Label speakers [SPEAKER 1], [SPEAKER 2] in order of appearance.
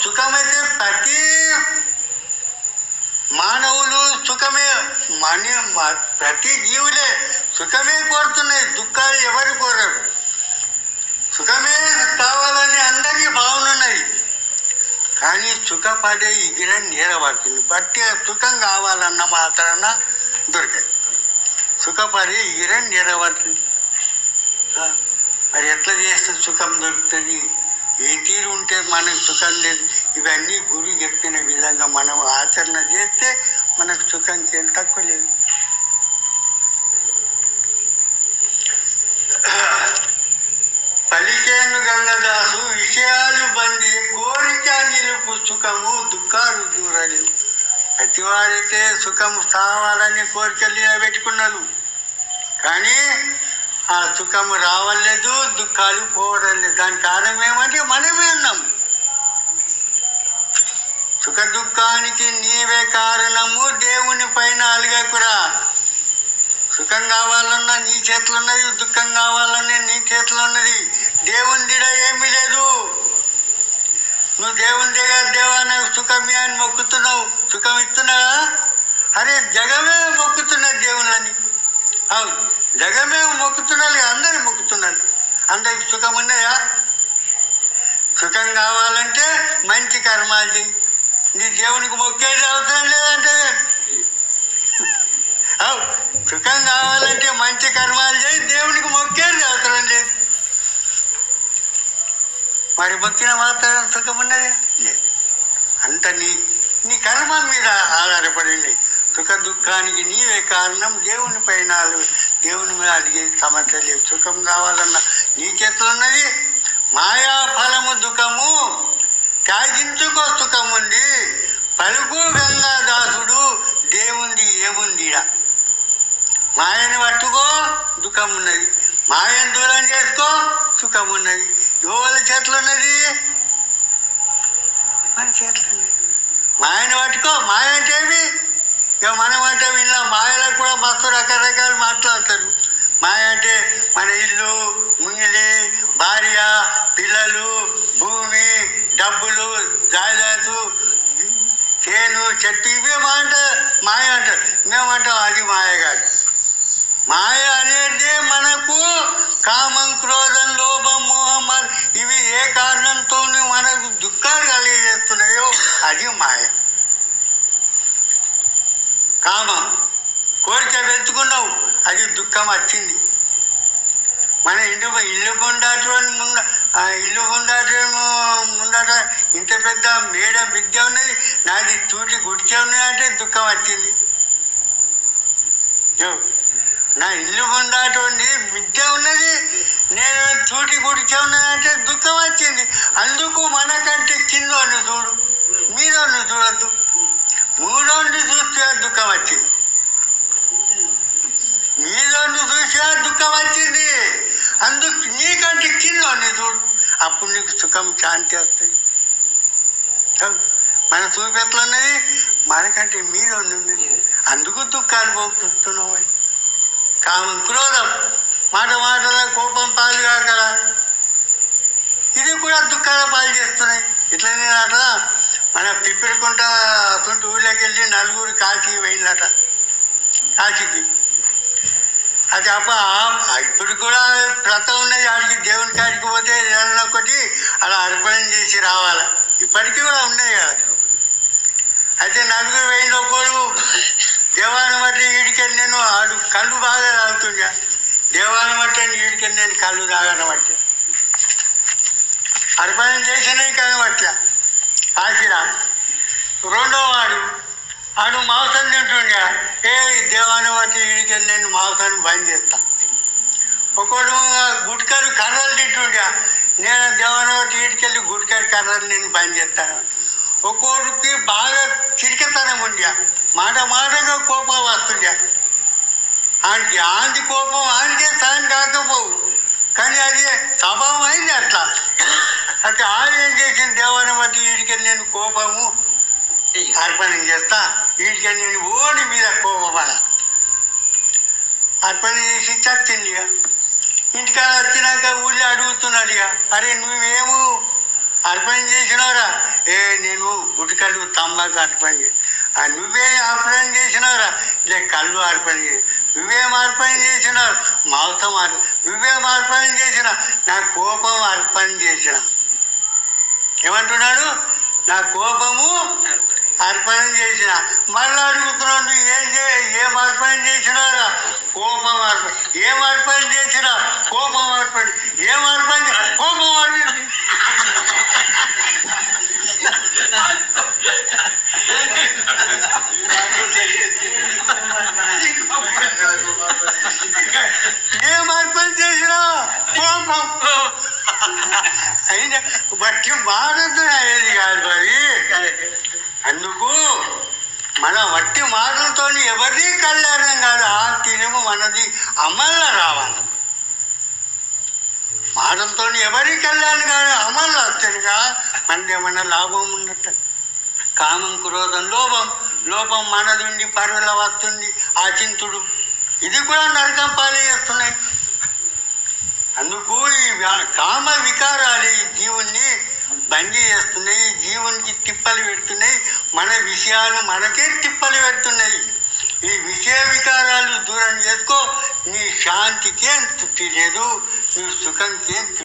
[SPEAKER 1] సుఖమైతే ప్రతి మానవులు సుఖమే మని ప్రతి జీవులే సుఖమే కోరుతున్నాయి దుఃఖాలు ఎవరు కోరరు. సుఖమే కావాలని అందరికీ భావనున్నాయి కానీ సుఖపడే ఇగిర నేరపడుతుంది బట్టి సుఖం కావాలన్న మాత్రాన దొరికాయి. సుఖపడే ఇగిర నీరబడుతుంది ఆ, మరి ఎట్లా చేస్తే సుఖం దొరుకుతుంది? ఏ తీరు ఉంటే మనకు సుఖం లేదు. ఇవన్నీ గురువు చెప్పిన విధంగా మనం ఆచరణ చేస్తే మనకు సుఖం ఏం తక్కువ లేదు. పలికేను గంగదాసు విషయాలు బంది కోరిక నిలుపు సుఖము దుఃఖాలు దూరలేవు ప్రతివారైతే సుఖం కావాలని కోరికలు పెట్టుకున్నారు కానీ ఆ సుఖం రావలేదు దుఃఖాలు పోవడం లేదు. దానికి కారణం ఏమంటే మనమే ఉన్నాం. సుఖ దుఃఖానికి నీవే కారణము దేవుని పైన అలగకురా. సుఖం కావాలన్నా నీ చేతిలో ఉన్నది దుఃఖం కావాలన్నా నీ చేతిలో ఉన్నది దేవుని దిడ ఏమీ లేదు. నువ్వు దేవుని దగ్గర దేవా నాకు సుఖమే అని మొక్కుతున్నావు. సుఖం ఇస్తున్నావా? అరే జగమే మొక్కుతున్నది దేవుళ్ళని. అవును. జగమే మొక్కుతున్నారు అందరు మొక్కుతున్నారు అందరికి సుఖం ఉన్నాయా సుఖం కావాలంటే మంచి కర్మాలు చెయ్యి నీ దేవునికి మొక్కేది అవసరం లేదంటే సుఖం కావాలంటే మంచి కర్మాలు చేయి దేవునికి మొక్కేది అవసరం లేదు. మరి మొక్కిన మాత్రం సుఖం ఉన్నది? లేదు. అంత నీ నీ కర్మ మీద ఆధారపడింది సుఖ దుఃఖానికి నీవే కారణం దేవుని పైన దేవుని మీద అడిగే సమస్య లేదు. సుఖం కావాలన్న నీ చేతిలో ఉన్నది మాయా ఫలము దుఃఖము. త్యాగించుకో సుఖం ఉంది పలుకు గంగాదాసుడు దేవుంది ఏముందిరా మాయని పట్టుకో దుఃఖం ఉన్నది మాయను దూరం చేసుకో సుఖం ఉన్నది ఎవరి చేతులు ఉన్నది మన చేతులు ఉన్నది మాయని పట్టుకో మాయ అంటే ఏమి? ఇక మనం అంటే వీళ్ళ మాయలో కూడా మస్తు రకరకాలు మాట్లాడతారు. మాయ అంటే మన ఇల్లు ముంగిలి భార్య పిల్లలు భూమి డబ్బులు జాయిదాసు చేను చెట్టు ఇవే మా అంటే మాయ అంటారు మేమంటాం అది మాయ కాదు. మాయ అనేది మనకు కామం క్రోధం లోభం మోహం ఇవి ఏ కారణంతో మనకు దుఃఖాలు కలిగజేస్తున్నాయో అది మాయ. కామం. కోరిక పెంచుకున్నావు అది దుఃఖం వచ్చింది. మన ఇంటి ఇల్లు గుండాటువంటి ముంద ఆ ఇల్లు గుండాట ముందట ఇంత పెద్ద మేడ విద్య ఉన్నది నాది తూటి గుడిచే ఉన్నాయంటే దుఃఖం వచ్చింది. యో, నా ఇల్లు గుండాటువంటి విద్య ఉన్నది నేను తూటి గుడిచే ఉన్నాయంటే దుఃఖం వచ్చింది. అందుకు మనకంటే కిందోని చూడు మీదోని చూడద్దు. మూడోని చూస్తే దుఃఖం వచ్చింది. మీలోని చూసా దుఃఖం వచ్చింది. అందుకు నీకంటే కిందోని చూడు. అప్పుడు నీకు సుఖం శాంతి వస్తుంది మన చూపు ఉన్నది? మనకంటే మీలో ఉన్నది. అందుకు దుఃఖాలు పోతున్నావు కామం క్రోధం. మాట మాటల కోపం పాలు కాకరా ఇది కూడా దుఃఖాల పాలు చేస్తున్నాయి. ఇట్లనే అట్లా మన పిప్పిరికుంట అటువంటి ఊళ్ళోకి వెళ్ళి నలుగురు కాశీకి పోయిందట. కాశీకి. అది అప్ప ఇప్పుడు కూడా ప్రతం ఉన్నది ఆడికి దేవుని కాడికి పోతే ఏదైనా ఒకటి అలా అర్పణం చేసి రావాలి? ఇప్పటికీ కూడా ఉన్నాయి కదా. అయితే నలుగురు వేయిన ఒకడు దేవాలయం బట్టి ఈడికెళ్ళి నేను ఆడు కళ్ళు బాగా తాగుతుండే. మట్టి బట్టి ఈడికెళ్ళి నేను కళ్ళు తాగడం బట్టి అర్పణం చేసినవి కానీ అట్లా ఆశిరా రెండో వాడు ఆడు మాంసం తింటుండే ఏ దేవాన్ని వచ్చి ఈడికెళ్ళి నేను మాంసాన్ని బంద్ చేస్తా. ఒకడు గుట్కలు కర్రలు తింటుండే నేను దేవాన్ని బట్టి ఈడికెళ్ళి గుట్కలు కర్రలు నేను బంద్ చేస్తాను ఒక్కొక్కడికి బాగా చిరికతనం ఉండే మాట మాటగా కోపం వస్తుండే ఆయనకి ఆంటి కోపం ఆయనకే సాయం కాకపోవు కానీ అది స్వభావం అయింది అట్లా. అయితే ఆయన ఏం చేసింది దేవాన్ని బట్టి వీడికి నేను కోపము అర్పణం చేస్తా. వీడికి నేను ఓడి మీద కోపపడ అర్పణ చేసి చచ్చింది ఇక ఇంటికాడ వచ్చినాక ఊళ్ళో అడుగుతున్నాడు ఇక. అరే నువ్వేము అర్పణ చేసినవరా ఏ నేను గుడికల్లు తంబాకు అర్పణ చే. ఆ, నువ్వే అర్పణ చేసినవరా లే కళ్ళు అర్పణ చేసి నువ్వే అర్పణ చేసినావు. మాంసం మారు. నువ్వే అర్పణ చేసిన నా కోపం అర్పణ చేసిన. ఏమంటున్నాడు? నా కోపము అర్పణ చేసిన. మళ్ళీ అడుగుతున్నావు నువ్వు ఏం చే ఏం అర్పణ చేసినారా కోపం అర్పణ ఏం అర్పణ చేసిన కోపం అర్పణ. ఏ అర్పణ చే- కోపం అర్పణ ఏం అర్పణ చేసినా? కోపం అయినా బట్టి మాటతో అయ్యేది కాదు మరి. అందుకు మన వట్టి మాటలతో ఎవరిది కళ్యాణం కాదు ఆ తినము మనది అమల్లో రావాలి. మాటలతో ఎవరి కళ్యాణం కాదు అమల్లో వస్తారుగా మనది ఏమన్నా లాభం ఉన్నట్టు. కామం క్రోధం లోభం. లోపం మనదుండి పరువుల వస్తుంది ఆచింతుడు. ఇది కూడా నరకం పాలు చేస్తున్నాయి. అందుకు ఈ కామ వికారాలు ఈ జీవుణ్ణి బందీ చేస్తున్నాయి జీవునికి తిప్పలు పెడుతున్నాయి మన విషయాలు మనకే తిప్పలు పెడుతున్నాయి. ఈ విషయ వికారాలు దూరం చేసుకో నీ శాంతికి ఏం తృప్తి లేదు నీ సుఖంకి ఏం తృప్తి